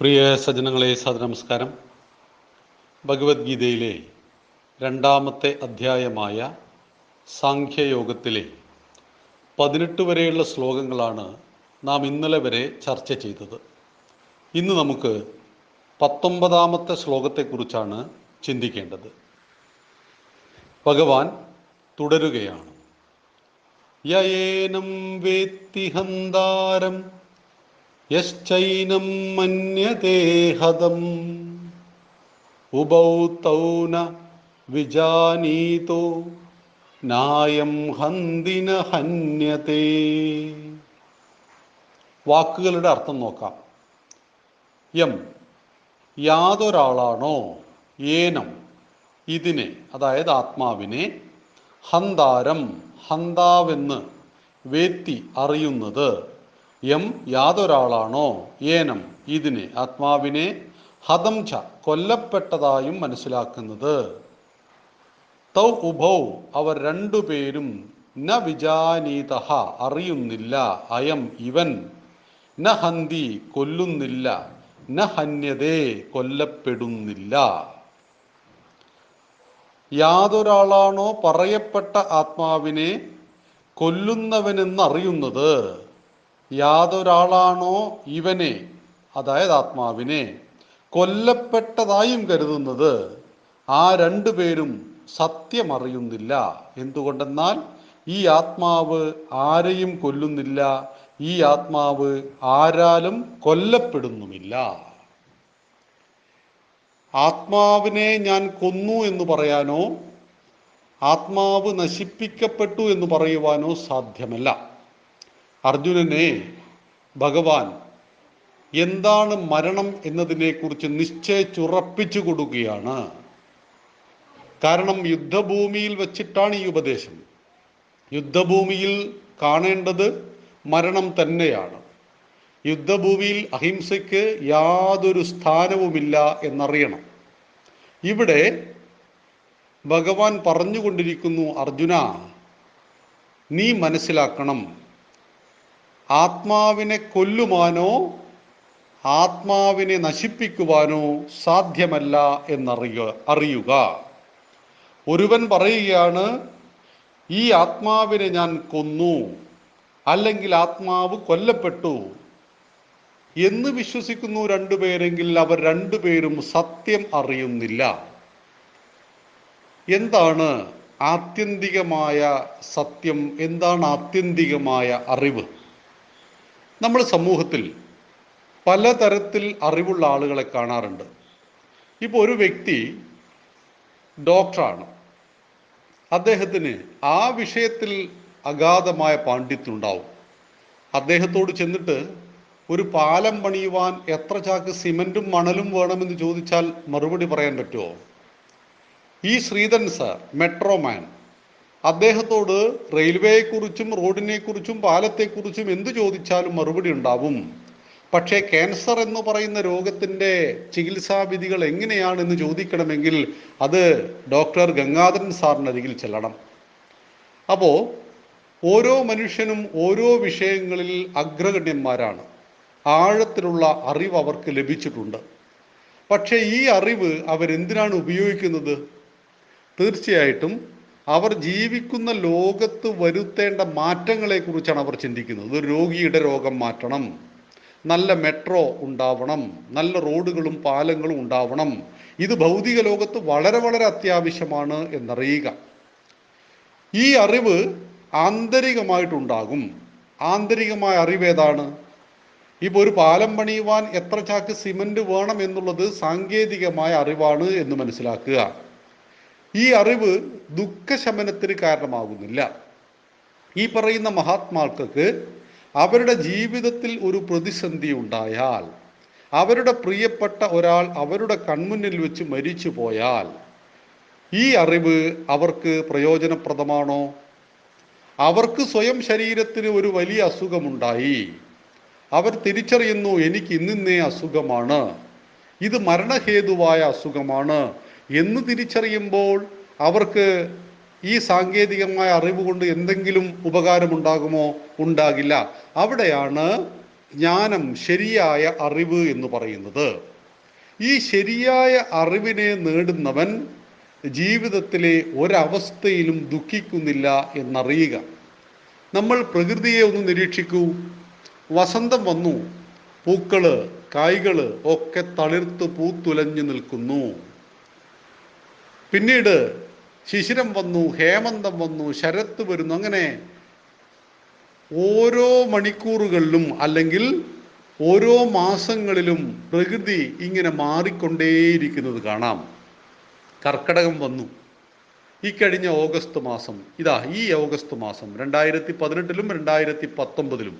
പ്രിയ സജ്ജനങ്ങളെ സദനമസ്കാരം ഭഗവത്ഗീതയിലെ രണ്ടാമത്തെ അധ്യായമായ സാഖ്യയോഗത്തിലെ പതിനെട്ട് വരെയുള്ള ശ്ലോകങ്ങളാണ് നാം ഇന്നലെ വരെ ചർച്ച ചെയ്തത്. ഇന്ന് നമുക്ക് പത്തൊമ്പതാമത്തെ ശ്ലോകത്തെക്കുറിച്ചാണ് ചിന്തിക്കേണ്ടത്. ഭഗവാൻ തുടരുകയാണ്. യേനം വേത്തി ഹന്താരം യശ്ചൈനം മന്യതേ ഹതം. ഉഭൗ വിജാനീതോ. നായം ഹന്തിന ഹന്യതേ. വാക്കുകളുടെ അർത്ഥം നോക്കാം. യം യാതൊരാളാണോ ഏനം ഇതിനെ അതായത് ആത്മാവിനെ ഹന്താരം ഹന്താവെന്ന് വേത്തി അറിയുന്നത് യം യാതൊരാളാണോ? ഏനം ഇതിനെ ആത്മാവിനെ ഹതം ച കൊല്ലപ്പെട്ടതായും മനസ്സിലാക്കുന്നത്. തൗ ഉഭൗ അവർ രണ്ടുപേരും ന വിജാനീത അറിയുന്നില്ല അയം ഇവൻ. ന ഹന്തി കൊല്ലുന്നില്ല ന ഹന്യതേ കൊല്ലപ്പെടുന്നില്ല. യാതൊരാളാണോ പറയപ്പെട്ട ആത്മാവിനെ കൊല്ലുന്നവനെന്ന് അറിയുന്നത് യാതൊരാളാണോ ഇവനെ അതായത് ആത്മാവിനെ കൊല്ലപ്പെട്ടതായും കരുതുന്നത്? ആ രണ്ടു പേരും സത്യമറിയുന്നില്ല. എന്തുകൊണ്ടെന്നാൽ ഈ ആത്മാവ് ആരെയും കൊല്ലുന്നില്ല. ഈ ആത്മാവ് ആരാലും കൊല്ലപ്പെടുന്നുമില്ല. ആത്മാവിനെ ഞാൻ കൊന്നു എന്ന് പറയാനോ ആത്മാവ് നശിപ്പിക്കപ്പെട്ടു എന്ന് പറയുവാനോ സാധ്യമല്ല. അർജുനനെ ഭഗവാൻ എന്താണ് മരണം എന്നതിനെക്കുറിച്ച് നിശ്ചയിച്ചുറപ്പിച്ചു കൊടുക്കുകയാണ്. കാരണം യുദ്ധഭൂമിയിൽ വച്ചിട്ടാണ് ഈ ഉപദേശം. യുദ്ധഭൂമിയിൽ കാണേണ്ടത് മരണം തന്നെയാണ്. യുദ്ധഭൂമിയിൽ അഹിംസയ്ക്ക് യാതൊരു സ്ഥാനവുമില്ല എന്നറിയണം. ഇവിടെ ഭഗവാൻ പറഞ്ഞുകൊണ്ടിരിക്കുന്നു അർജുന നീ മനസ്സിലാക്കണം. ആത്മാവിനെ കൊല്ലുവാനോ ആത്മാവിനെ നശിപ്പിക്കുവാനോ സാധ്യമല്ല എന്നറിയുക അറിയുക. ഒരുവൻ പറയുകയാണ് ഈ ആത്മാവിനെ ഞാൻ കൊന്നു അല്ലെങ്കിൽ ആത്മാവ് കൊല്ലപ്പെട്ടു. എന്ന് വിശ്വസിക്കുന്നു രണ്ടുപേരെങ്കിൽ അവർ രണ്ടുപേരും സത്യം അറിയുന്നില്ല. എന്താണ് ആത്യന്തികമായ സത്യം? എന്താണ് ആത്യന്തികമായ അറിവ്? നമ്മൾ സമൂഹത്തിൽ പലതരത്തിൽ അറിവുള്ള ആളുകളെ കാണാറുണ്ട്. ഇപ്പോൾ ഒരു വ്യക്തി ഡോക്ടറാണ്. അദ്ദേഹത്തിന് ആ വിഷയത്തിൽ അഗാധമായ പാണ്ഡിത്യം ഉണ്ടാവും അദ്ദേഹത്തോട് ചെന്നിട്ട് ഒരു പാലം പണിയുവാൻ എത്ര ചാക്ക് സിമന്റും മണലും വേണമെന്ന് ചോദിച്ചാൽ മറുപടി പറയാൻ പറ്റുമോ? ഈ ശ്രീധൻ സാർ മെട്രോമാൻ അദ്ദേഹത്തോട് റെയിൽവേയെക്കുറിച്ചും റോഡിനെക്കുറിച്ചും പാലത്തെക്കുറിച്ചും എന്തു ചോദിച്ചാലും മറുപടി ഉണ്ടാവും. പക്ഷേ ക്യാൻസർ എന്ന് പറയുന്ന രോഗത്തിന്റെ ചികിത്സാവിധികൾ എങ്ങനെയാണെന്ന് ചോദിക്കണമെങ്കിൽ അത് ഡോക്ടർ ഗംഗാധരൻ സാറിനരികിൽ ചെല്ലണം. അപ്പോൾ ഓരോ മനുഷ്യനും ഓരോ വിഷയങ്ങളിൽ അഗ്രഗണ്യന്മാരാണ്. ആഴത്തിലുള്ള അറിവ് അവർക്ക് ലഭിച്ചിട്ടുണ്ട്. പക്ഷേ ഈ അറിവ് അവരെന്തിനാണ് ഉപയോഗിക്കുന്നത്? തീർച്ചയായിട്ടും അവർ ജീവിക്കുന്ന ലോകത്ത് വരുത്തേണ്ട മാറ്റങ്ങളെക്കുറിച്ചാണ് അവർ ചിന്തിക്കുന്നത്. ഒരു രോഗിയുടെ രോഗം മാറ്റണം. നല്ല മെട്രോ ഉണ്ടാവണം. നല്ല റോഡുകളും പാലങ്ങളും ഉണ്ടാവണം. ഇത് ഭൗതിക ലോകത്ത് വളരെ വളരെ അത്യാവശ്യമാണ് എന്നറിയുക. ഈ അറിവ് ആന്തരികമായിട്ടുണ്ടാകും. ആന്തരികമായ അറിവ് ഏതാണ്? ഇപ്പോൾ ഒരു പാലം പണിയുവാൻ എത്ര ചാക്ക് സിമന്റ് വേണം എന്നുള്ളത് സാങ്കേതികമായ അറിവാണ് എന്ന് മനസ്സിലാക്കുക. ഈ അറിവ് ദുഃഖശമനത്തിന് കാരണമാകുന്നില്ല. ഈ പറയുന്ന മഹാത്മാക്കൾക്ക് അവരുടെ ജീവിതത്തിൽ ഒരു പ്രതിസന്ധി ഉണ്ടായാൽ അവരുടെ പ്രിയപ്പെട്ട ഒരാൾ അവരുടെ കൺമുന്നിൽ വെച്ച് മരിച്ചു പോയാൽ ഈ അറിവ് അവർക്ക് പ്രയോജനപ്രദമാണോ? അവർക്ക് സ്വയം ശരീരത്തിന് ഒരു വലിയ അസുഖമുണ്ടായി. അവർ തിരിച്ചറിയുന്നു എനിക്ക് ഇന്നിന്നേ അസുഖമാണ്. ഇത് മരണഹേതുവായ അസുഖമാണ്. എന്ന് തിരിച്ചറിയുമ്പോൾ അവർക്ക് ഈ സാങ്കേതികമായ അറിവ് കൊണ്ട് എന്തെങ്കിലും ഉപകാരമുണ്ടാകുമോ? ഉണ്ടാകില്ല. അവിടെയാണ് ജ്ഞാനം ശരിയായ അറിവ് എന്ന് പറയുന്നത്. ഈ ശരിയായ അറിവിനെ നേടുന്നവൻ ജീവിതത്തിലെ ഒരവസ്ഥയിലും ദുഃഖിക്കുന്നില്ല എന്നറിയുക. നമ്മൾ പ്രകൃതിയെ ഒന്ന് നിരീക്ഷിക്കൂ. വസന്തം വന്നു. പൂക്കൾ കായ്കൾ ഒക്കെ തളിർത്ത് പൂത്തുലഞ്ഞു നിൽക്കുന്നു. പിന്നീട് ശിശിരം വന്നു ഹേമന്തം വന്നു ശരത്ത് വരുന്നു അങ്ങനെ ഓരോ മണിക്കൂറുകളിലും അല്ലെങ്കിൽ ഓരോ മാസങ്ങളിലും പ്രകൃതി ഇങ്ങനെ മാറിക്കൊണ്ടേയിരിക്കുന്നത് കാണാം. കർക്കടകം വന്നു. ഈ കഴിഞ്ഞ ഓഗസ്റ്റ് മാസം ഇതാ ഈ ഓഗസ്റ്റ് മാസം രണ്ടായിരത്തി പതിനെട്ടിലും രണ്ടായിരത്തി പത്തൊമ്പതിലും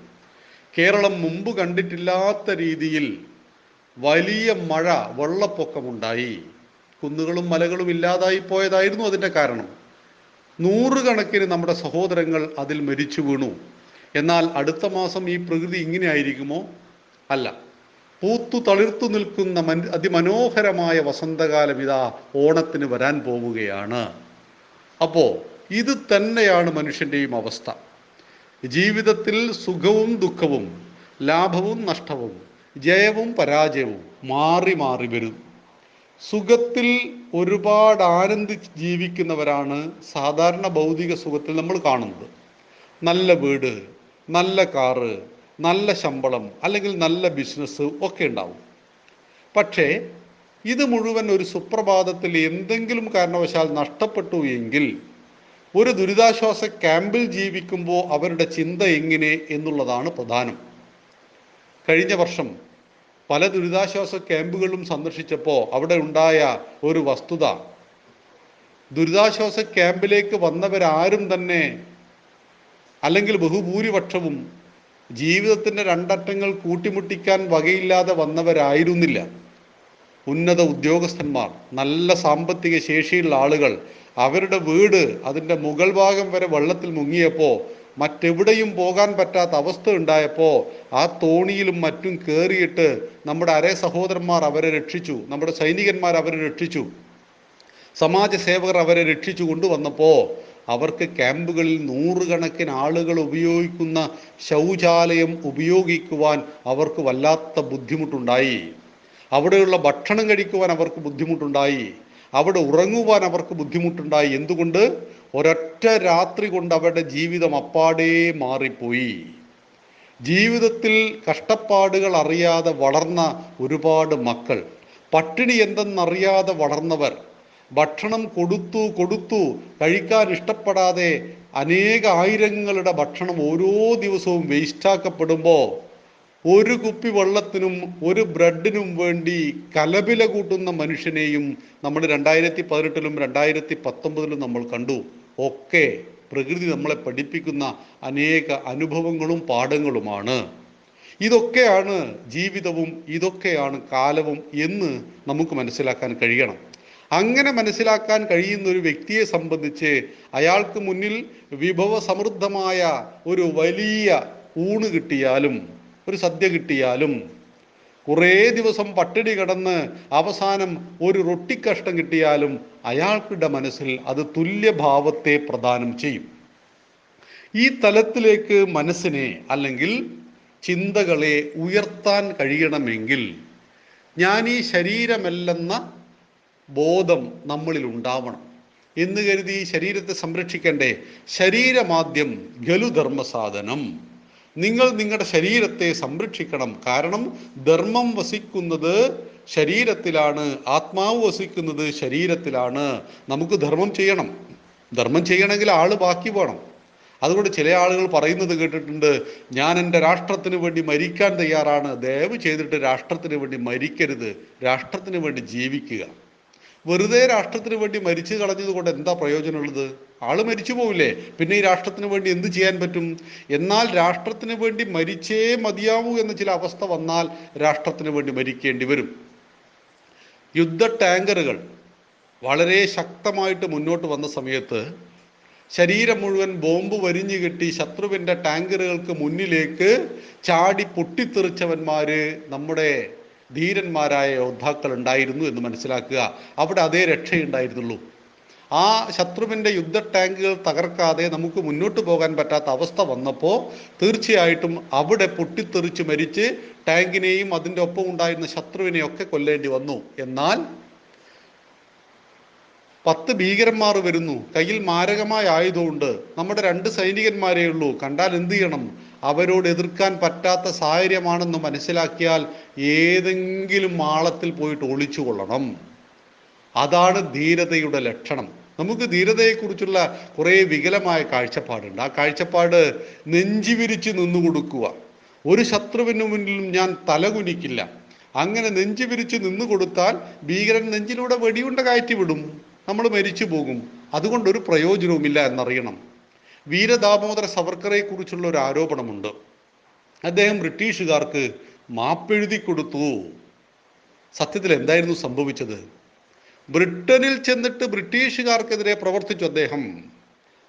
കേരളം മുമ്പ് കണ്ടിട്ടില്ലാത്ത രീതിയിൽ വലിയ മഴ വെള്ളപ്പൊക്കമുണ്ടായി. കുന്നുകളും മലകളും ഇല്ലാതായി പോയതായിരുന്നു അതിന്റെ കാരണം. നൂറുകണക്കിന് നമ്മുടെ സഹോദരങ്ങൾ അതിൽ മരിച്ചു വീണു. എന്നാൽ അടുത്ത മാസം ഈ പ്രകൃതി ഇങ്ങനെ ആയിരിക്കുമോ? അല്ല. പൂത്തു തളിർത്തു നിൽക്കുന്ന മൻ അതിമനോഹരമായ വസന്തകാലം ഇതാ ഓണത്തിന് വരാൻ പോവുകയാണ്. അപ്പോൾ ഇത് തന്നെയാണ് മനുഷ്യന്റെയും അവസ്ഥ. ജീവിതത്തിൽ സുഖവും ദുഃഖവും ലാഭവും നഷ്ടവും ജയവും പരാജയവും മാറി മാറി വരും. സുഖത്തിൽ ഒരുപാട് ആനന്ദിച്ച് ജീവിക്കുന്നവരാണ് സാധാരണ ഭൗതിക സുഖത്തിൽ നമ്മൾ കാണുന്നത്. നല്ല വീട് നല്ല കാറ് നല്ല ശമ്പളം അല്ലെങ്കിൽ നല്ല ബിസിനസ് ഒക്കെ ഉണ്ടാവും. പക്ഷേ ഇത് മുഴുവൻ ഒരു സുപ്രഭാതത്തിൽ എന്തെങ്കിലും കാരണവശാൽ നഷ്ടപ്പെട്ടു എങ്കിൽ ഒരു ദുരിതാശ്വാസ ക്യാമ്പിൽ ജീവിക്കുമ്പോൾ അവരുടെ ചിന്ത എങ്ങനെ എന്നുള്ളതാണ് പ്രധാനം. കഴിഞ്ഞ വർഷം പല ദുരിതാശ്വാസ ക്യാമ്പുകളും സന്ദർശിച്ചപ്പോൾ അവിടെ ഉണ്ടായ ഒരു വസ്തുത. ദുരിതാശ്വാസ ക്യാമ്പിലേക്ക് വന്നവരാരും തന്നെ അല്ലെങ്കിൽ ബഹുഭൂരിപക്ഷവും ജീവിതത്തിന്റെ രണ്ടറ്റങ്ങൾ കൂട്ടിമുട്ടിക്കാൻ വകയില്ലാതെ വന്നവരായിരുന്നില്ല. ഉന്നത ഉദ്യോഗസ്ഥന്മാർ നല്ല സാമ്പത്തിക ശേഷിയുള്ള ആളുകൾ അവരുടെ വീട് അതിന്റെ മുകൾ ഭാഗം വരെ വെള്ളത്തിൽ മുങ്ങിയപ്പോൾ മറ്റെവിടെയും പോകാൻ പറ്റാത്ത അവസ്ഥ ഉണ്ടായപ്പോൾ ആ തോണിയിലും മറ്റും കയറിയിട്ട് നമ്മുടെ അരേ സഹോദരന്മാർ അവരെ രക്ഷിച്ചു നമ്മുടെ സൈനികന്മാർ അവരെ രക്ഷിച്ചു സമാജ സേവകർ അവരെ രക്ഷിച്ചു കൊണ്ടുവന്നപ്പോൾ അവർക്ക് ക്യാമ്പുകളിൽ നൂറുകണക്കിന് ആളുകൾ ഉപയോഗിക്കുന്ന ശൗചാലയം ഉപയോഗിക്കുവാൻ അവർക്ക് വല്ലാത്ത ബുദ്ധിമുട്ടുണ്ടായി. അവിടെയുള്ള ഭക്ഷണം കഴിക്കുവാൻ അവർക്ക് ബുദ്ധിമുട്ടുണ്ടായി. അവിടെ ഉറങ്ങുവാൻ അവർക്ക് ബുദ്ധിമുട്ടുണ്ടായി. എന്തുകൊണ്ട്? ഒരൊറ്റ രാത്രി കൊണ്ട് അവരുടെ ജീവിതം അപ്പാടേ മാറിപ്പോയി. ജീവിതത്തിൽ കഷ്ടപ്പാടുകൾ അറിയാതെ വളർന്ന ഒരുപാട് മക്കൾ. പട്ടിണി എന്തെന്നറിയാതെ വളർന്നവർ. ഭക്ഷണം കൊടുത്തു കൊടുത്തു കഴിക്കാൻ ഇഷ്ടപ്പെടാതെ അനേക ആയിരങ്ങളുടെ ഭക്ഷണം ഓരോ ദിവസവും വേസ്റ്റാക്കപ്പെടുമ്പോൾ ഒരു കുപ്പി വെള്ളത്തിനും ഒരു ബ്രെഡിനും വേണ്ടി കലപില കൂട്ടുന്ന മനുഷ്യനെയും നമ്മൾ രണ്ടായിരത്തി പതിനെട്ടിലും രണ്ടായിരത്തി പത്തൊമ്പതിലും നമ്മൾ കണ്ടു. ഒക്കെ പ്രകൃതി നമ്മളെ പഠിപ്പിക്കുന്ന അനേക അനുഭവങ്ങളും പാഠങ്ങളുമാണ്. ഇതൊക്കെയാണ് ജീവിതവും ഇതൊക്കെയാണ് കാലവും എന്ന് നമുക്ക് മനസ്സിലാക്കാൻ കഴിയണം. അങ്ങനെ മനസ്സിലാക്കാൻ കഴിയുന്ന ഒരു വ്യക്തിയെ സംബന്ധിച്ച് അയാൾക്ക് മുന്നിൽ വിഭവ സമൃദ്ധമായ ഒരു വലിയ ഊണ് കിട്ടിയാലും ഒരു സദ്യ കിട്ടിയാലും കുറേ ദിവസം പട്ടിണി കിടന്ന് അവസാനം ഒരു റൊട്ടിക്കഷ്ടം കിട്ടിയാലും അയാൾക്കിടെ മനസ്സിൽ അത് തുല്യഭാവത്തെ പ്രദാനം ചെയ്യും. ഈ തലത്തിലേക്ക് മനസ്സിനെ അല്ലെങ്കിൽ ചിന്തകളെ ഉയർത്താൻ കഴിയണമെങ്കിൽ ഞാൻ ഈ ശരീരമല്ലെന്ന ബോധം നമ്മളിൽ ഉണ്ടാവണം. എന്ന് കരുതി ശരീരത്തെ സംരക്ഷിക്കണ്ടേ? ശരീരമാദ്യം ഗലുധർമ്മസാധനം. നിങ്ങൾ നിങ്ങളുടെ ശരീരത്തെ സംരക്ഷിക്കണം. കാരണം ധർമ്മം വസിക്കുന്നത് ശരീരത്തിലാണ് ആത്മാവ് വസിക്കുന്നത് ശരീരത്തിലാണ്. നമുക്ക് ധർമ്മം ചെയ്യണം. ധർമ്മം ചെയ്യണമെങ്കിൽ ആൾ ബാക്കി വേണം. അതുകൊണ്ട് ചില ആളുകൾ പറയുന്നത് കേട്ടിട്ടുണ്ട് ഞാൻ എന്റെ രാഷ്ട്രത്തിന് വേണ്ടി മരിക്കാൻ തയ്യാറാണ്. ദയവ് ചെയ്തിട്ട് രാഷ്ട്രത്തിന് വേണ്ടി മരിക്കരുത്. രാഷ്ട്രത്തിന് വേണ്ടി ജീവിക്കുക. വെറുതെ രാഷ്ട്രത്തിന് വേണ്ടി മരിച്ചു കളഞ്ഞത് കൊണ്ട് എന്താ പ്രയോജനമുള്ളത്? ആൾ മരിച്ചു പോവില്ലേ? പിന്നെ ഈ രാഷ്ട്രത്തിന് വേണ്ടി എന്ത് ചെയ്യാൻ പറ്റും? എന്നാൽ രാഷ്ട്രത്തിന് വേണ്ടി മരിച്ചേ മതിയാവൂ എന്ന ചില അവസ്ഥ വന്നാൽ രാഷ്ട്രത്തിന് വേണ്ടി മരിക്കേണ്ടി വരും. യുദ്ധ ടാങ്കറുകൾ വളരെ ശക്തമായിട്ട് മുന്നോട്ട് വന്ന സമയത്ത് ശരീരം മുഴുവൻ ബോംബ് വരിഞ്ഞു കെട്ടി ശത്രുവിന്റെ ടാങ്കറുകൾക്ക് മുന്നിലേക്ക് ചാടി പൊട്ടിത്തെറിച്ചവന്മാർ നമ്മുടെ ധീരന്മാരായ യോദ്ധാക്കൾ ഉണ്ടായിരുന്നു എന്ന് മനസ്സിലാക്കുക. അവിടെ അതേ രക്ഷയുണ്ടായിരുന്നുള്ളൂ. ആ ശത്രുവിന്റെ യുദ്ധ ടാങ്കുകൾ തകർക്കാതെ നമുക്ക് മുന്നോട്ട് പോകാൻ പറ്റാത്ത അവസ്ഥ വന്നപ്പോൾ തീർച്ചയായിട്ടും അവിടെ പൊട്ടിത്തെറിച്ച് മരിച്ച് ടാങ്കിനെയും അതിന്റെ ഒപ്പം ഉണ്ടായിരുന്ന ശത്രുവിനെയൊക്കെ കൊല്ലേണ്ടി വന്നു. എന്നാൽ പത്ത് ഭീകരന്മാർ വരുന്നു. കയ്യിൽ മാരകമായ ആയുധമുണ്ട് നമ്മുടെ രണ്ട് സൈനികന്മാരേ ഉള്ളൂ. കണ്ടാൽ എന്ത് ചെയ്യണം? അവരോട് എതിർക്കാൻ പറ്റാത്ത സാഹചര്യമാണെന്ന് മനസ്സിലാക്കിയാൽ ഏതെങ്കിലും മാളത്തിൽ പോയിട്ട് ഒളിച്ചു കൊള്ളണം അതാണ് ധീരതയുടെ ലക്ഷണം. നമുക്ക് ധീരതയെക്കുറിച്ചുള്ള കുറേ വികലമായ കാഴ്ചപ്പാടുണ്ട്. ആ കാഴ്ചപ്പാട് നെഞ്ചുവിരിച്ച് നിന്നു കൊടുക്കുക ഒരു ശത്രുവിന് മുന്നിലും ഞാൻ തലകുനിക്കില്ല. അങ്ങനെ നെഞ്ചു വിരിച്ച് നിന്നു കൊടുത്താൽ ഭീകരൻ നെഞ്ചിലൂടെ വെടിയുണ്ട കയറ്റി വിടും നമ്മൾ മരിച്ചു പോകും അതുകൊണ്ട് ഒരു പ്രയോജനവുമില്ല എന്നറിയണം. വീരദാമോദര സവർക്കറെ കുറിച്ചുള്ള ഒരു ആരോപണമുണ്ട്. അദ്ദേഹം ബ്രിട്ടീഷുകാർക്ക് മാപ്പെഴുതി കൊടുത്തു സത്യത്തിൽ എന്തായിരുന്നു സംഭവിച്ചത്? ബ്രിട്ടനിൽ ചെന്നിട്ട് ബ്രിട്ടീഷുകാർക്കെതിരെ പ്രവർത്തിച്ചു അദ്ദേഹം.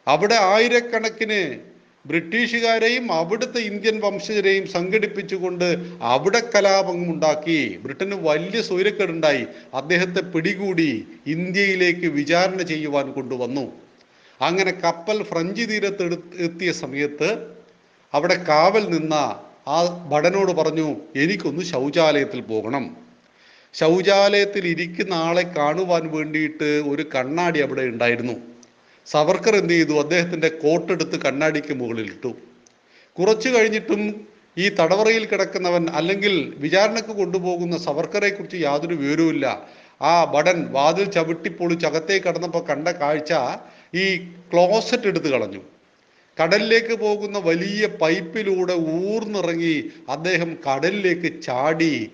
അവിടെ ആയിരക്കണക്കിന് ബ്രിട്ടീഷുകാരെയും അവിടുത്തെ ഇന്ത്യൻ വംശജരെയും സംഘടിപ്പിച്ചുകൊണ്ട് അവിടെ കലാപം ഉണ്ടാക്കി ബ്രിട്ടന് വലിയ സ്വൈരക്കേടുണ്ടായി. അദ്ദേഹത്തെ പിടികൂടി ഇന്ത്യയിലേക്ക് വിചാരണ ചെയ്യുവാൻ കൊണ്ടുവന്നു. അങ്ങനെ കപ്പൽ ഫ്രഞ്ച് തീരത്ത് എത്തിയ സമയത്ത് അവിടെ കാവൽ നിന്ന ആ ഭടനോട് പറഞ്ഞു എനിക്കൊന്ന് ശൗചാലയത്തിൽ പോകണം. ശൗചാലയത്തിൽ ഇരിക്കുന്ന ആളെ കാണുവാൻ വേണ്ടിയിട്ട് ഒരു കണ്ണാടി അവിടെ ഉണ്ടായിരുന്നു. സവർക്കർ എന്ത് ചെയ്തു? അദ്ദേഹത്തിന്റെ കോട്ടെടുത്ത് കണ്ണാടിക്ക് മുകളിലിട്ടു. കുറച്ചു കഴിഞ്ഞിട്ടും ഈ തടവറയിൽ കിടക്കുന്നവൻ അല്ലെങ്കിൽ വിചാരണക്ക് കൊണ്ടുപോകുന്ന സവർക്കറെ കുറിച്ച് യാതൊരു വിവരവുമില്ല. ആ ബടൻ വാതിൽ ചവിട്ടിപ്പൊളിച്ച് അകത്തേക്ക് കടന്നപ്പോൾ കണ്ട കാഴ്ച ഈ ക്ലോസറ്റ് എടുത്ത് കളഞ്ഞു. കടലിലേക്ക് പോകുന്ന വലിയ പൈപ്പിലൂടെ ഊർന്നിറങ്ങി അദ്ദേഹം കടലിലേക്ക് ചാടി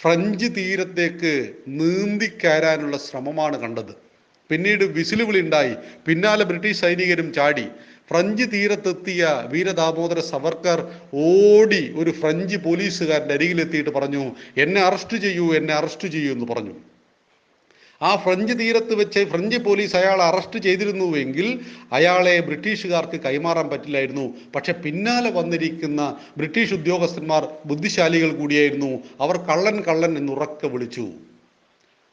ഫ്രഞ്ച് തീരത്തേക്ക് നീന്തിക്കയറാനുള്ള ശ്രമമാണ് കണ്ടത്. പിന്നീട് വിസിലുവിളി ഉണ്ടായി പിന്നാലെ ബ്രിട്ടീഷ് സൈനികരും ചാടി. ഫ്രഞ്ച് തീരത്തെത്തിയ വീരദാമോദര സവർക്കർ ഓടി ഒരു ഫ്രഞ്ച് പോലീസുകാരന്റെ അരികിലെത്തിയിട്ട് പറഞ്ഞു എന്നെ അറസ്റ്റ് ചെയ്യൂ എന്നെ അറസ്റ്റ് ചെയ്യൂ എന്ന് പറഞ്ഞു. ആ ഫ്രഞ്ച് തീരത്ത് വെച്ച് ഫ്രഞ്ച് പോലീസ് അയാളെ അറസ്റ്റ് ചെയ്തിരുന്നുവെങ്കിൽ അയാളെ ബ്രിട്ടീഷുകാർക്ക് കൈമാറാൻ പറ്റില്ലായിരുന്നു. പക്ഷെ പിന്നാലെ വന്നിരിക്കുന്ന ബ്രിട്ടീഷ് ഉദ്യോഗസ്ഥന്മാർ ബുദ്ധിശാലികൾ കൂടിയായിരുന്നു. അവർ കള്ളൻ കള്ളൻ എന്ന് ഉറക്കെ വിളിച്ചു.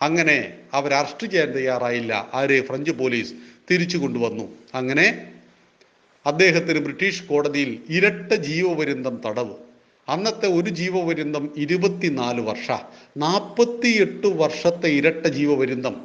അങ്ങനെ അവർ അറസ്റ്റ് ചെയ്യാൻ തയ്യാറായില്ല. ആരെ? ഫ്രഞ്ച് പോലീസ് തിരിച്ചു കൊണ്ടുവന്നു. അങ്ങനെ അദ്ദേഹത്തിന് ബ്രിട്ടീഷ് കോടതിയിൽ ഇരട്ട ജീവപര്യന്തം തടവ്. അന്നത്തെ ഒരു ജീവപര്യന്തം ഇരുപത്തിനാല് വർഷ നാൽപ്പത്തിയെട്ട് വർഷത്തെ ഇരട്ട ജീവപര്യന്തം.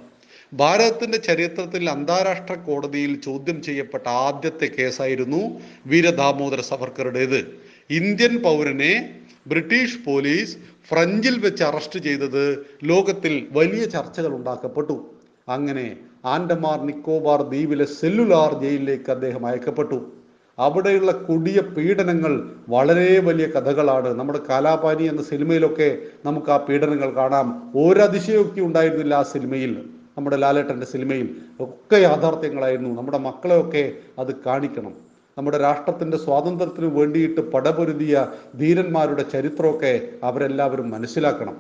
ഭാരതത്തിന്റെ ചരിത്രത്തിൽ അന്താരാഷ്ട്ര കോടതിയിൽ ചോദ്യം ചെയ്യപ്പെട്ട ആദ്യത്തെ കേസായിരുന്നു വീരദാമോദര സവർക്കറുടേത്. ഇന്ത്യൻ പൗരനെ ബ്രിട്ടീഷ് പോലീസ് ഫ്രഞ്ചിൽ വെച്ച് അറസ്റ്റ് ചെയ്തത് ലോകത്തിൽ വലിയ ചർച്ചകൾ ഉണ്ടാക്കപ്പെട്ടു. അങ്ങനെ ആൻഡമാർ നിക്കോബാർ ദ്വീപിലെ സെല്ലുലാർ ജയിലിലേക്ക് അദ്ദേഹം അയക്കപ്പെട്ടു. അവിടെയുള്ള കൊടിയ പീഡനങ്ങൾ വളരെ വലിയ കഥകളാണ്. നമ്മുടെ കാലാപാനി എന്ന സിനിമയിലൊക്കെ നമുക്ക് ആ പീഡനങ്ങൾ കാണാം. ഒരതിശയോക്തി ഉണ്ടായിരുന്നില്ല ആ സിനിമയിൽ നമ്മുടെ ലാലേട്ടന്റെ സിനിമയിൽ. ഒക്കെ യാഥാർത്ഥ്യങ്ങളായിരുന്നു. നമ്മുടെ മക്കളെയൊക്കെ അത് കാണിക്കണം. നമ്മുടെ രാഷ്ട്രത്തിന്റെ സ്വാതന്ത്ര്യത്തിന് വേണ്ടിയിട്ട് പടപൊരുതിയ ധീരന്മാരുടെ ചരിത്രമൊക്കെ അവരെല്ലാവരും മനസ്സിലാക്കണം.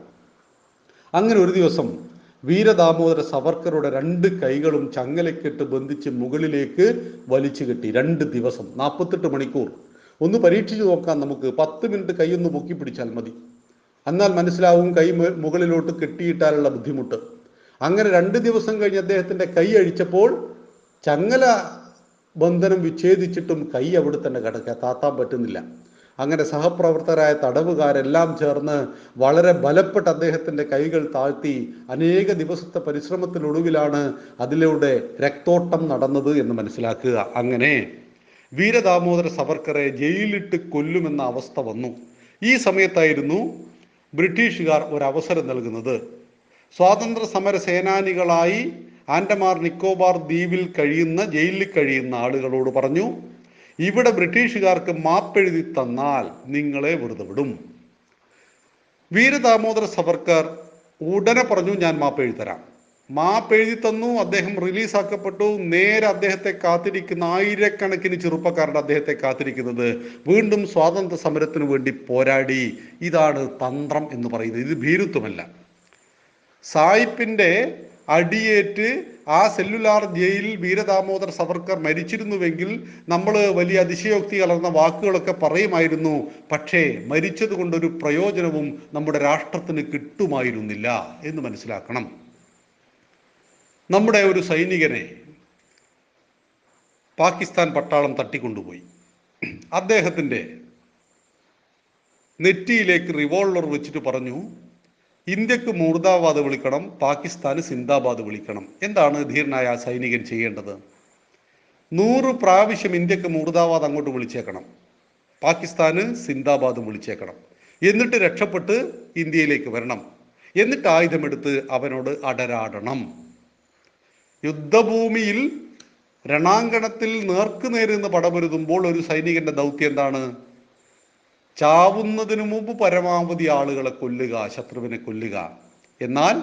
അങ്ങനെ ഒരു ദിവസം വീരദാമോദര സവർക്കറുടെ രണ്ട് കൈകളും ചങ്ങലക്കെട്ട് ബന്ധിച്ച് മുകളിലേക്ക് വലിച്ചു കെട്ടി. രണ്ട് ദിവസം നാൽപ്പത്തെട്ട് മണിക്കൂർ. ഒന്ന് പരീക്ഷിച്ചു നോക്കാം നമുക്ക്. പത്ത് മിനിറ്റ് കൈയൊന്ന് പൊക്കി പിടിച്ചാൽ മതി. എന്നാൽ മനസ്സിലാവും കൈ മുകളിലോട്ട് കെട്ടിയിട്ടാലുള്ള ബുദ്ധിമുട്ട്. അങ്ങനെ രണ്ട് ദിവസം കഴിഞ്ഞ് അദ്ദേഹത്തിന്റെ കൈ അഴിച്ചപ്പോൾ ചങ്ങല ബന്ധനം വിച്ഛേദിച്ചിട്ടും കൈ അവിടെ തന്നെ കിടക്കുക. താത്താൻ പറ്റുന്നില്ല. അങ്ങനെ സഹപ്രവർത്തകരായ തടവുകാരെല്ലാം ചേർന്ന് വളരെ ബലപ്പെട്ട് അദ്ദേഹത്തിന്റെ കൈകൾ താഴ്ത്തി അനേക ദിവസത്തെ പരിശ്രമത്തിനൊടുവിലാണ് അതിലൂടെ രക്തോട്ടം നടന്നത് എന്ന് മനസ്സിലാക്കുക. അങ്ങനെ വീരദാമോദര സവർക്കറെ ജയിലിട്ട് കൊല്ലുമെന്ന അവസ്ഥ വന്നു. ഈ സമയത്തായിരുന്നു ബ്രിട്ടീഷുകാർ ഒരു അവസരം നൽകുന്നത്. സ്വാതന്ത്ര്യ സമര സേനാനികളായി ആൻഡമാർ നിക്കോബാർ ദ്വീപിൽ കഴിയുന്ന ജയിലിൽ കഴിയുന്ന ആളുകളോട് പറഞ്ഞു ഇവിടെ ബ്രിട്ടീഷുകാർക്ക് മാപ്പെഴുതി തന്നാൽ നിങ്ങളെ വെറുതെ വിടും. വീരദാമോദര സവർക്കർ ഉടനെ പറഞ്ഞു ഞാൻ മാപ്പ് എഴുതി തരാം. മാപ്പ് എഴുതി തന്നു അദ്ദേഹം റിലീസാക്കപ്പെട്ടു നേരെ അദ്ദേഹത്തെ കാത്തിരിക്കുന്ന ആയിരക്കണക്കിന് ചെറുപ്പക്കാരുടെ അദ്ദേഹത്തെ കാത്തിരിക്കുന്നത്. വീണ്ടും സ്വാതന്ത്ര്യ സമരത്തിന് വേണ്ടി പോരാടി. ഇതാണ് തന്ത്രം എന്ന് പറയുന്നത്. ഇത് ഭീരുത്വമല്ല. സായിപ്പിന്റെ അടിയേറ്റ് ആ സെല്ലുലാർ ജയിലിൽ വീരദാമോദർ സവർക്കർ മരിച്ചിരുന്നുവെങ്കിൽ നമ്മൾ വലിയ അതിശയോക്തി കലർന്ന വാക്കുകളൊക്കെ പറയുമായിരുന്നു. പക്ഷേ മരിച്ചത് കൊണ്ടൊരു പ്രയോജനവും നമ്മുടെ രാഷ്ട്രത്തിന് കിട്ടുമായിരുന്നില്ല എന്ന് മനസ്സിലാക്കണം. നമ്മുടെ ഒരു സൈനികനെ പാകിസ്ഥാൻ പട്ടാളം തട്ടിക്കൊണ്ടുപോയി. അദ്ദേഹത്തിന്റെ നെറ്റിയിലേക്ക് റിവോൾവർ വെച്ചിട്ട് പറഞ്ഞു ഇന്ത്യയ്ക്ക് മൂർദാബാദ് വിളിക്കണം പാകിസ്ഥാന് സിന്ദാബാദ് വിളിക്കണം. എന്താണ് ധീരനായ സൈനികൻ ചെയ്യേണ്ടത്? നൂറ് പ്രാവശ്യം ഇന്ത്യയ്ക്ക് മൂർദാബാദ് അങ്ങോട്ട് വിളിച്ചേക്കണം. പാകിസ്ഥാന് സിന്ദാബാദ് വിളിച്ചേക്കണം. എന്നിട്ട് രക്ഷപ്പെട്ട് ഇന്ത്യയിലേക്ക് വരണം. എന്നിട്ട് ആയുധമെടുത്ത് അവനോട് അടരാടണം. യുദ്ധഭൂമിയിൽ രണാങ്കണത്തിൽ നേർക്കുനേരുന്ന് പടമൊരുതുമ്പോൾ ഒരു സൈനികന്റെ ദൗത്യം എന്താണ്? ചാവുന്നതിനു മുമ്പ് പരമാവധി ആളുകളെ കൊല്ലുക ശത്രുവിനെ കൊല്ലുക. എന്നാൽ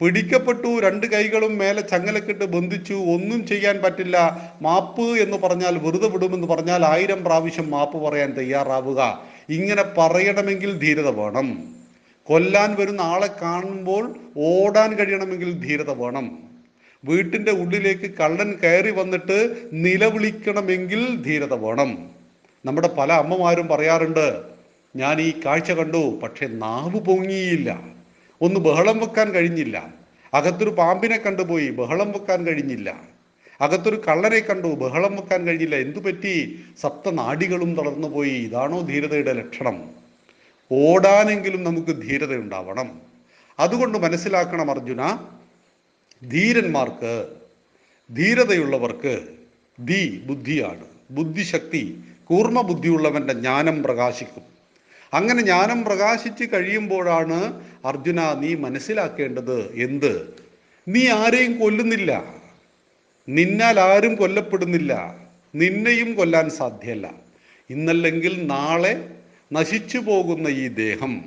പിടിക്കപ്പെട്ടു രണ്ട് കൈകളും മേലെ ചങ്ങലക്കിട്ട് ബന്ധിച്ചു ഒന്നും ചെയ്യാൻ പറ്റില്ല മാപ്പ് എന്ന് പറഞ്ഞാൽ വെറുതെ വിടുമെന്ന് പറഞ്ഞാൽ ആയിരം പ്രാവശ്യം മാപ്പ് പറയാൻ തയ്യാറാവുക. ഇങ്ങനെ പറയണമെങ്കിൽ ധീരത വേണം. കൊല്ലാൻ വരുന്ന ആളെ കാണുമ്പോൾ ഓടാൻ കഴിയണമെങ്കിൽ ധീരത വേണം. വീട്ടിന്റെ ഉള്ളിലേക്ക് കള്ളൻ കയറി വന്നിട്ട് നിലവിളിക്കണമെങ്കിൽ ധീരത വേണം. നമ്മുടെ പല അമ്മമാരും പറയാറുണ്ട് ഞാൻ ഈ കാഴ്ച കണ്ടു പക്ഷെ നാവ് പൊങ്ങിയില്ല. ഒന്ന് ബഹളം വെക്കാൻ കഴിഞ്ഞില്ല. അകത്തൊരു പാമ്പിനെ കണ്ടുപോയി ബഹളം വെക്കാൻ കഴിഞ്ഞില്ല. അകത്തൊരു കള്ളനെ കണ്ടു ബഹളം വെക്കാൻ കഴിഞ്ഞില്ല. എന്തു പറ്റി? സപ്തനാടികളും തളർന്നു പോയി. ഇതാണോ ധീരതയുടെ ലക്ഷണം? ഓടാനെങ്കിലും നമുക്ക് ധീരത ഉണ്ടാവണം. അതുകൊണ്ട് മനസ്സിലാക്കണം അർജുന ധീരന്മാർക്ക് ധീരതയുള്ളവർക്ക് ധീ ബുദ്ധിയാണ് ബുദ്ധിശക്തി കൂർമ്മ ബുദ്ധിയുള്ളവന്റെ ജ്ഞാനം പ്രകാശിക്കും. അങ്ങനെ ജ്ഞാനം പ്രകാശിച്ച് കഴിയുമ്പോഴാണ് അർജുന നീ മനസ്സിലാക്കേണ്ടത് എന്ത്? നീ ആരെയും കൊല്ലുന്നില്ല. നിന്നാൽ ആരും കൊല്ലപ്പെടുന്നില്ല. നിന്നെയും കൊല്ലാൻ സാധ്യല്ല. ഇന്നല്ലെങ്കിൽ നാളെ നശിച്ചു പോകുന്ന ഈ ദേഹം.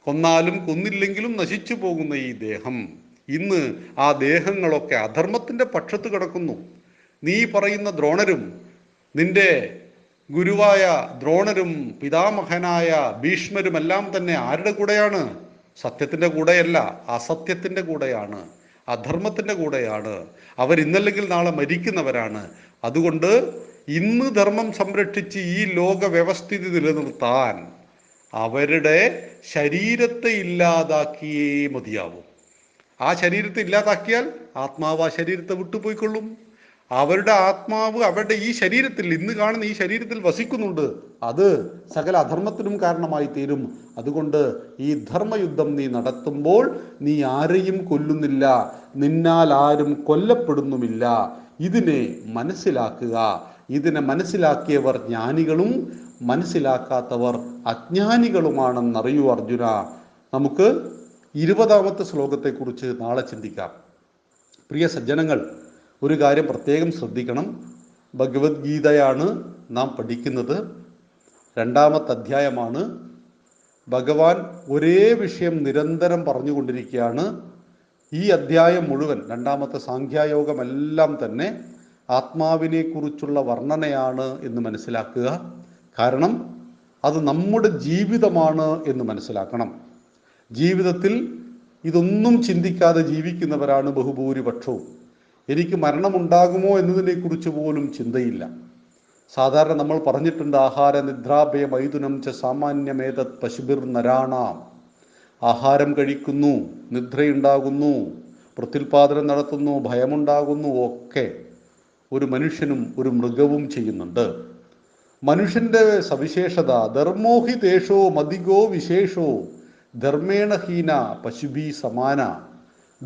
കൊന്നാലും കൊന്നില്ലെങ്കിലും നശിച്ചു പോകുന്ന ഈ ദേഹം. ഇന്ന് ആ ദേഹങ്ങളൊക്കെ അധർമ്മത്തിന്റെ പക്ഷത്ത് കിടക്കുന്നു. നീ പറയുന്ന ദ്രോണരും നിന്റെ ഗുരുവായ ദ്രോണരും പിതാമഹനായ ഭീഷ്മരും എല്ലാം തന്നെ ആരുടെ കൂടെയാണ്? സത്യത്തിന്റെ കൂടെയല്ല അസത്യത്തിന്റെ കൂടെയാണ് അധർമ്മത്തിന്റെ കൂടെയാണ്. അവർ ഇന്നല്ലെങ്കിൽ നാളെ മരിക്കുന്നവരാണ്. അതുകൊണ്ട് ഇന്ന് ധർമ്മം സംരക്ഷിച്ച് ഈ ലോക വ്യവസ്ഥിതി നിലനിർത്താൻ അവരുടെ ശരീരത്തെ ഇല്ലാതാക്കിയേ മതിയാവും. ആ ശരീരത്തെ ഇല്ലാതാക്കിയാൽ ആത്മാവ് ആ ശരീരത്തെ വിട്ടുപോയിക്കൊള്ളും. അവരുടെ ആത്മാവ് അവരുടെ ഈ ശരീരത്തിൽ ഇന്ന് കാണുന്ന ഈ ശരീരത്തിൽ വസിക്കുന്നുണ്ട്. അത് സകല അധർമ്മത്തിനും കാരണമായി തീരും. അതുകൊണ്ട് ഈ ധർമ്മയുദ്ധം നീ നടത്തുമ്പോൾ നീ ആരെയും കൊല്ലുന്നില്ല. നിന്നാൽ ആരും കൊല്ലപ്പെടുന്നുമില്ല. ഇതിനെ മനസ്സിലാക്കുക. ഇതിനെ മനസ്സിലാക്കിയവർ ജ്ഞാനികളും മനസ്സിലാക്കാത്തവർ അജ്ഞാനികളുമാണെന്നറിയൂ അർജുന. നമുക്ക് ഇരുപതാമത്തെ ശ്ലോകത്തെക്കുറിച്ച് നാളെ ചിന്തിക്കാം. പ്രിയ സജ്ജനങ്ങൾ ഒരു കാര്യം പ്രത്യേകം ശ്രദ്ധിക്കണം. ഭഗവത്ഗീതയാണ് നാം പഠിക്കുന്നത്. രണ്ടാമത്തെ അധ്യായമാണ്. ഭഗവാൻ ഒരേ വിഷയം നിരന്തരം പറഞ്ഞുകൊണ്ടിരിക്കുകയാണ്. ഈ അധ്യായം മുഴുവൻ രണ്ടാമത്തെ സാഖ്യായോഗമെല്ലാം തന്നെ ആത്മാവിനെ കുറിച്ചുള്ള വർണനയാണ് എന്ന് മനസ്സിലാക്കുക. കാരണം അത് നമ്മുടെ ജീവിതമാണ് എന്ന് മനസ്സിലാക്കണം. ജീവിതത്തിൽ ഇതൊന്നും ചിന്തിക്കാതെ ജീവിക്കുന്നവരാണ് ബഹുഭൂരിപക്ഷവും. എനിക്ക് മരണമുണ്ടാകുമോ എന്നതിനെക്കുറിച്ച് പോലും ചിന്തയില്ല. സാധാരണ നമ്മൾ പറഞ്ഞിട്ടുണ്ട് ആഹാര നിദ്രാഭയ മൈഥുനം ച സാമാന്യമേതത് പശുബിർ നരാണാം. ആഹാരം കഴിക്കുന്നു നിദ്രയുണ്ടാകുന്നു പ്രത്യുൽപാദനം നടത്തുന്നു ഭയമുണ്ടാകുന്നു ഒക്കെ ഒരു മനുഷ്യനും ഒരു മൃഗവും ചെയ്യുന്നുണ്ട്. മനുഷ്യന്റെ സവിശേഷത ധർമ്മോഹി ദേശോ മതികോ വിശേഷോ ധർമ്മേണഹീന പശുബി സമാന.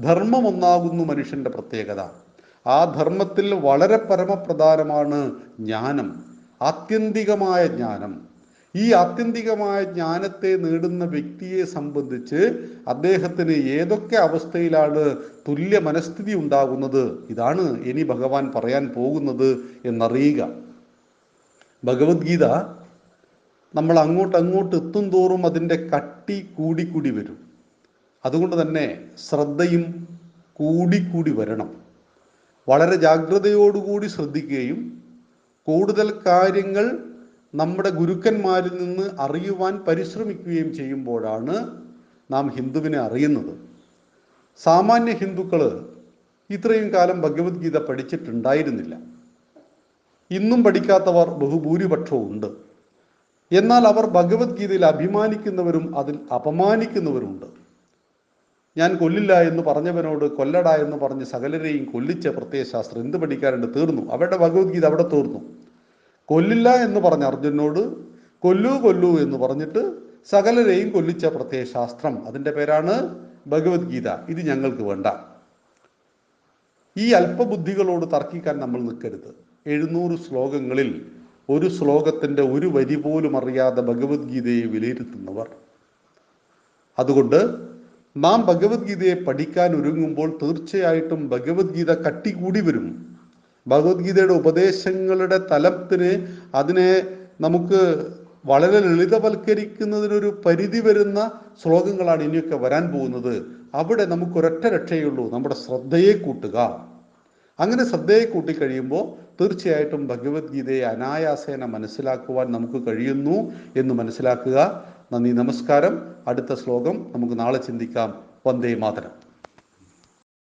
ധർമ്മം ഒന്നാകുന്നു മനുഷ്യന്റെ പ്രത്യേകത. ആ ധർമ്മത്തിൽ വളരെ പരമപ്രധാനമാണ് ജ്ഞാനം ആത്യന്തികമായ ജ്ഞാനം. ഈ ആത്യന്തികമായ ജ്ഞാനത്തെ നേടുന്ന വ്യക്തിയെ സംബന്ധിച്ച് അദ്ദേഹത്തിന് ഏതൊക്കെ അവസ്ഥയിലാണ് തുല്യ മനസ്ഥിതി ഉണ്ടാകുന്നത് ഇതാണ് ഇനി ഭഗവാൻ പറയാൻ പോകുന്നത് എന്നറിയുക. ഭഗവത്ഗീത നമ്മൾ അങ്ങോട്ട് അങ്ങോട്ട് എത്തും തോറും അതിന്റെ കട്ടി കൂടിക്കൂടി വരും. അതുകൊണ്ട് തന്നെ ശ്രദ്ധയും കൂടിക്കൂടി വരണം. വളരെ ജാഗ്രതയോടുകൂടി ശ്രദ്ധിക്കുകയും കൂടുതൽ കാര്യങ്ങൾ നമ്മുടെ ഗുരുക്കന്മാരിൽ നിന്ന് അറിയുവാൻ പരിശ്രമിക്കുകയും ചെയ്യുമ്പോഴാണ് നാം ഹിന്ദുവിനെ അറിയുന്നത്. സാമാന്യ ഹിന്ദുക്കൾ ഇത്രയും കാലം ഭഗവത്ഗീത പഠിച്ചിട്ടുണ്ടായിരുന്നില്ല. ഇന്നും പഠിക്കാത്തവർ ബഹുഭൂരിപക്ഷവും ഉണ്ട് എന്നാൽ അവർ ഭഗവത്ഗീതയിൽ അഭിമാനിക്കുന്നവരും അതിൽ അപമാനിക്കുന്നവരുണ്ട് ഞാൻ കൊല്ലില്ല എന്ന് പറഞ്ഞവനോട് കൊല്ലട എന്ന് പറഞ്ഞ് സകലരെയും കൊല്ലിച്ച പ്രത്യയശാസ്ത്രം എന്ത് പഠിക്കാറുണ്ട് തീർന്നു? അവരുടെ ഭഗവത്ഗീത അവിടെ തീർന്നു. കൊല്ലില്ല എന്ന് പറഞ്ഞ അർജുനോട് കൊല്ലൂ കൊല്ലൂ എന്ന് പറഞ്ഞിട്ട് സകലരെയും കൊല്ലിച്ച പ്രത്യയശാസ്ത്രം അതിന്റെ പേരാണ് ഭഗവത്ഗീത. ഇത് ഞങ്ങൾക്ക് വേണ്ട. ഈ അല്പബുദ്ധികളോട് തർക്കിക്കാൻ നമ്മൾ നിൽക്കരുത്. എഴുന്നൂറ് ശ്ലോകങ്ങളിൽ ഒരു ശ്ലോകത്തിന്റെ ഒരു വരി പോലും അറിയാതെ ഭഗവത്ഗീതയെ വിലയിരുത്തുന്നവർ. അതുകൊണ്ട് നാം ഭഗവത്ഗീതയെ പഠിക്കാൻ ഒരുങ്ങുമ്പോൾ തീർച്ചയായിട്ടും ഭഗവത്ഗീത കട്ടികൂടി വരും. ഭഗവത്ഗീതയുടെ ഉപദേശങ്ങളുടെ തലത്തിന് അതിനെ നമുക്ക് വളരെ ലളിതവൽക്കരിക്കുന്നതിനൊരു പരിധി വരുന്ന ശ്ലോകങ്ങളാണ് ഇനിയൊക്കെ വരാൻ പോകുന്നത്. അവിടെ നമുക്ക് ഒരൊറ്റ രക്ഷയുള്ളൂ നമ്മുടെ ശ്രദ്ധയെ കൂട്ടുക. അങ്ങനെ ശ്രദ്ധയെ കൂട്ടിക്കഴിയുമ്പോൾ തീർച്ചയായിട്ടും ഭഗവത്ഗീതയെ അനായാസേന മനസ്സിലാക്കുവാൻ നമുക്ക് കഴിയുന്നു എന്ന് മനസ്സിലാക്കുക. നന്ദി നമസ്കാരം. അടുത്ത ശ്ലോകം നമുക്ക് നാളെ ചിന്തിക്കാം. വന്ദേ മാതരം.